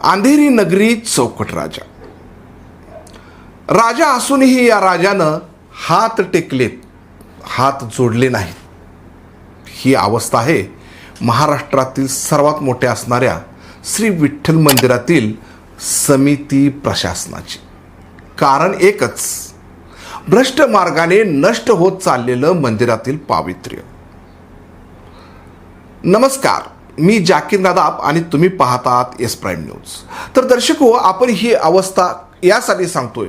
अंधेरी नगरी चौकट राजा. राजा असूनही या राजानं हात टेकलेत हात जोडले नाहीत. ही अवस्था आहे महाराष्ट्रातील सर्वात मोठ्या असणाऱ्या श्री विठ्ठल मंदिरातील समिती प्रशासनाची. कारण एकच भ्रष्ट मार्गाने नष्ट होत चाललेलं मंदिरातील पावित्र्य. नमस्कार. मी जाकीर नादाब आणि तुम्ही पाहतात एस प्राईम न्यूज. तर दर्शको आपण ही अवस्था यासाठी सांगतोय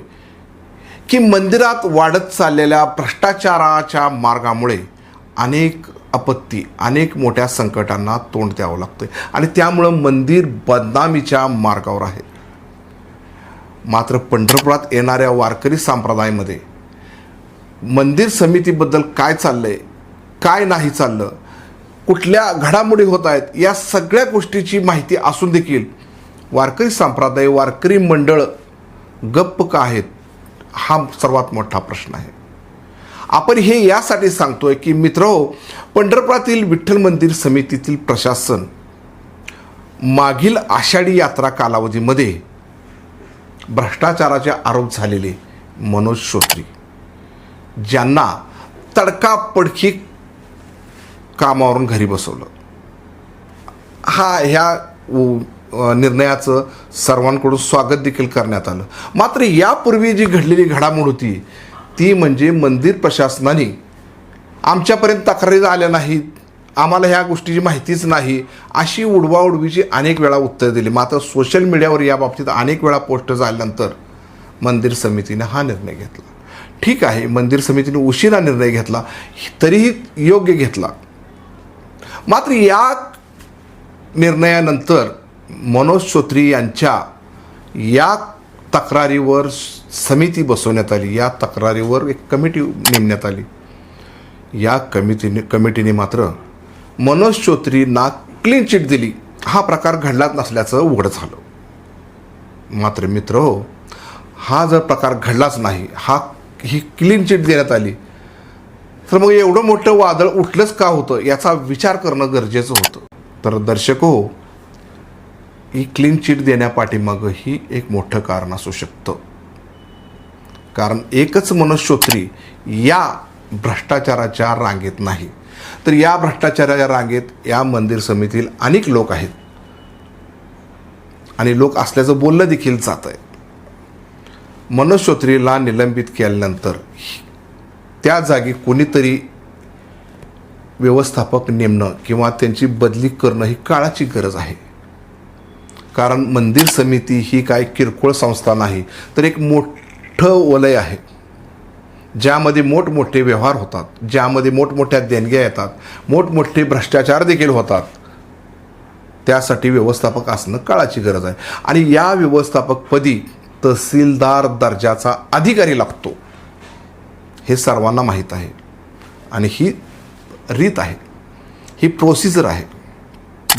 की मंदिरात वाढत चाललेल्या भ्रष्टाचाराच्या मार्गामुळे अनेक आपत्ती अनेक मोठ्या संकटांना तोंड द्यावं लागतं आणि त्यामुळं मंदिर बदनामीच्या मार्गावर आहे. मात्र पंढरपुरात येणाऱ्या वारकरी संप्रदायामध्ये मंदिर समितीबद्दल काय चाललंय काय नाही चाललं कुठल्या घडामोडी होत आहेत या सगळ्या गोष्टीची माहिती असून देखील वारकरी संप्रदाय वारकरी मंडळ गप्प का आहेत हा सर्वात मोठा प्रश्न आहे. आपण हे यासाठी सांगतोय की मित्र हो, पंढरपुरातील विठ्ठल मंदिर समितीतील प्रशासन मागील आषाढी यात्रा कालावधीमध्ये भ्रष्टाचाराचे आरोप झालेले मनोज श्रोत्री ज्यांना तडकापडकी कामावरून घरी बसवलं. हा ह्या उ- निर्णयाचं सर्वांकडून स्वागत देखील करण्यात आलं. मात्र यापूर्वी जी घडलेली घडामोड होती ती म्हणजे मंदिर प्रशासनाने आमच्यापर्यंत तक्रारी आल्या नाहीत. आम्हाला ह्या गोष्टीची माहितीच नाही. अशी उडवाउडवीची अनेक वेळा उत्तर दिली. मात्र सोशल मीडियावर या बाबतीत अनेक वेळा पोस्ट झाल्यानंतर मंदिर समितीने हा निर्णय घेतला. ठीक आहे मंदिर समितीने उशिरा निर्णय घेतला. तरीही योग्य घेतला. मात्र या निर्णयानंतर मनोज श्रोत्री यांच्या या तक्रारीवर समिती बसवण्यात आली. या तक्रारीवर एक कमिटी नेमण्यात आली. या कमिटीने कमिटीने मात्र मनोज श्रोत्रींना क्लीन चिट दिली. हा प्रकार घडलाच नसल्याचं उघड झालं. मात्र मित्र हो हा जर प्रकार घडलाच नाही हा ही क्लीन चिट देण्यात आली तर मग एवढं मोठं वादळ उठलंच का होतं याचा विचार करणं गरजेचं होतं. तर दर्शक हो ही क्लीन चिट देण्यापाठीमागं ही एक मोठं कारण असू शकतं. कारण एकच मनुष्योत्री या भ्रष्टाचाराच्या रांगेत नाही. तर या भ्रष्टाचाराच्या रांगेत या मंदिर समितीतील अनेक लोक आहेत. आणि लोक असल्याचं बोललं देखील जात आहे मनुष्योत्रीला निलंबित केल्यानंतर त्या जागी कोणीतरी व्यवस्थापक नेमणं किंवा त्यांची बदली करणं ही काळाची गरज आहे. कारण मंदिर समिती ही काय किरकोळ संस्था नाही तर एक मोठं वलय आहे. ज्यामध्ये मोठमोठे व्यवहार होतात ज्यामध्ये मोठमोठ्या देणग्या येतात मोठमोठे भ्रष्टाचार देखील होतात. त्यासाठी व्यवस्थापक असणं काळाची गरज आहे. आणि या व्यवस्थापकपदी तहसीलदार दर्जाचा अधिकारी लागतो. हे सर्वांना माहीत आहे. आणि ही रीत आहे. ही प्रोसिजर आहे.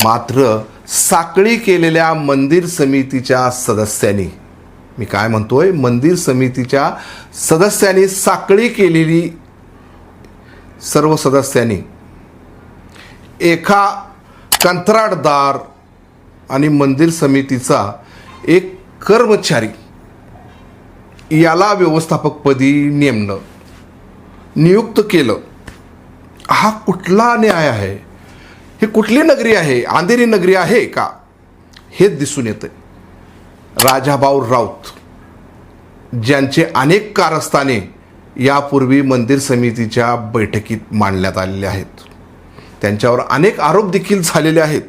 मात्र साखळी केलेल्या मंदिर समितीच्या सदस्यांनी मी काय म्हणतोय? मंदिर समितीच्या सदस्यांनी साखळी केलेली सर्व सदस्यांनी एका कंत्राटदार आणि मंदिर समितीचा एक कर्मचारी याला व्यवस्थापकपदी नेमणं नियुक्त केलं. हा कुठला न्याय आहे? ही कुठली नगरी आहे? अंधेरी नगरी आहे का? हेच दिसून येतं राजाभाऊ राऊत ज्यांचे अनेक कारस्थाने यापूर्वी मंदिर समितीच्या बैठकीत मांडण्यात आलेले आहेत. त्यांच्यावर अनेक आरोप देखील झालेले आहेत.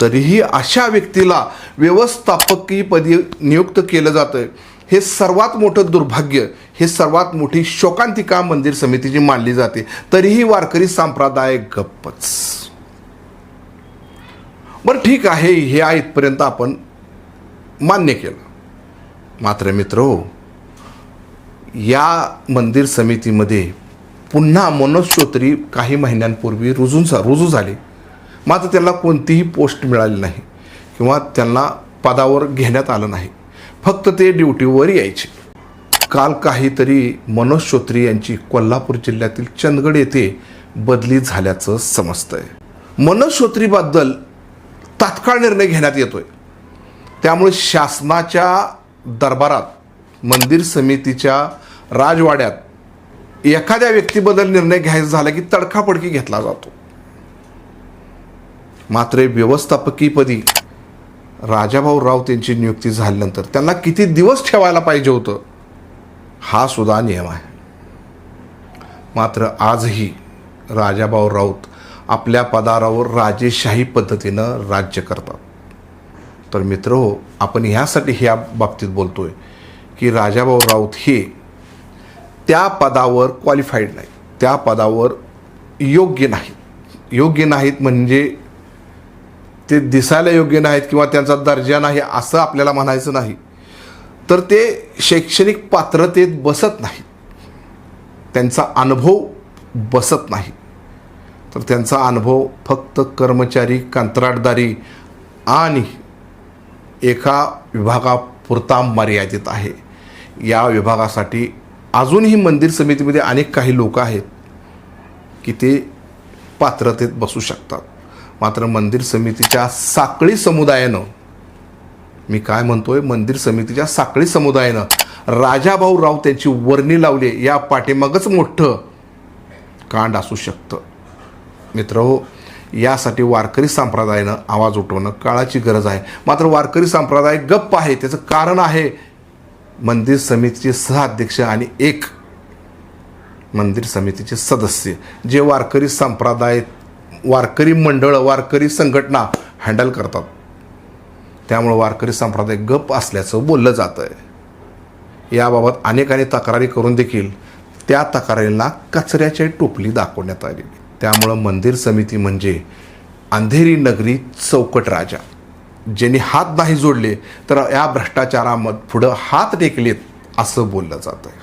तरीही अशा व्यक्तीला व्यवस्थापकीपदी नियुक्त केलं जातं हे सर्वात मोठं दुर्भाग्य हे सर्वात मोठी शोकांतिका मंदिर समितीची मानली जाते. तरीही वारकरी संप्रदाय गप्पच. बरं ठीक आहे हे इथपर्यंत आपण मान्य केलं. मात्र मित्र हो या मंदिर समितीमध्ये पुन्हा मनोश्रोत्री काही महिन्यांपूर्वी रुजून सा रुजू झाले. मात्र त्यांना कोणतीही पोस्ट मिळाली नाही किंवा त्यांना पदावर घेण्यात आलं नाही. फक्त ते ड्युटीवर यायचे. काल काहीतरी मनोज श्रोत्री यांची कोल्हापूर जिल्ह्यातील चंदगड येथे बदली झाल्याचं समजतंय. मनोज श्रोत्रीबद्दल तात्काळ निर्णय घेण्यात येतोय. त्यामुळे शासनाच्या दरबारात मंदिर समितीच्या राजवाड्यात एखाद्या व्यक्तीबद्दल निर्णय घ्यायचा झाला की तडकाफडकी घेतला जातो. मात्र व्यवस्थापकीपदी राजाभाऊ राऊत यांची नियुक्ती झाल्यानंतर त्यांना किती दिवस ठेवायला पाहिजे होतं? हा सुद्धा नियम आहे. मात्र आजही राजाभाऊ राऊत आपल्या पदारावर राजेशाही पद्धतीनं राज्य करतात. तर मित्र हो आपण ह्यासाठी ह्या बाबतीत बोलतोय की राजाभाऊ राऊत हे त्या पदावर क्वालिफाईड नाही त्या पदावर योग्य नाहीत. योग्य नाहीत म्हणजे ते दिसायला योग्य नाहीत किंवा त्यांचा दर्जा नाही असं आपल्याला म्हणायचं नाही. तर ते शैक्षणिक पात्रतेत बसत नाही. त्यांचा अनुभव बसत नाही. तर त्यांचा अनुभव फक्त कर्मचारी कंत्राटदारी आणि एका विभागापुरता मर्यादित आहे. या विभागासाठी अजूनही मंदिर समितीमध्ये अनेक काही लोक आहेत की ते पात्रतेत बसू शकतात. मात्र मंदिर समितीच्या साखळी समुदायानं मी काय म्हणतोय? मंदिर समितीच्या साखळी समुदायानं राजाभाऊ राऊत यांची वर्णी लावली या पाठीमागच मोठं कांड असू शकतं. मित्र हो यासाठी वारकरी संप्रदायानं आवाज उठवणं काळाची गरज आहे. मात्र वारकरी संप्रदाय गप्प आहे. त्याचं कारण आहे मंदिर समितीचे सहअध्यक्ष आणि एक मंदिर समितीचे सदस्य. जे वारकरी संप्रदायात वारकरी मंडळ वारकरी संघटना हँडल करतात. त्यामुळं वारकरी संप्रदाय गप असल्याचं बोललं जातं आहे याबाबत अनेकांनी तक्रारी करून देखील त्या तक्रारींना कचऱ्याची टोपली दाखवण्यात आली. त्यामुळं मंदिर समिती म्हणजे अंधेरी नगरी चौकट राजा. ज्यांनी हात नाही जोडले तर या भ्रष्टाचारामध्ये पुढं हात टेकलेत असं बोललं जातं आहे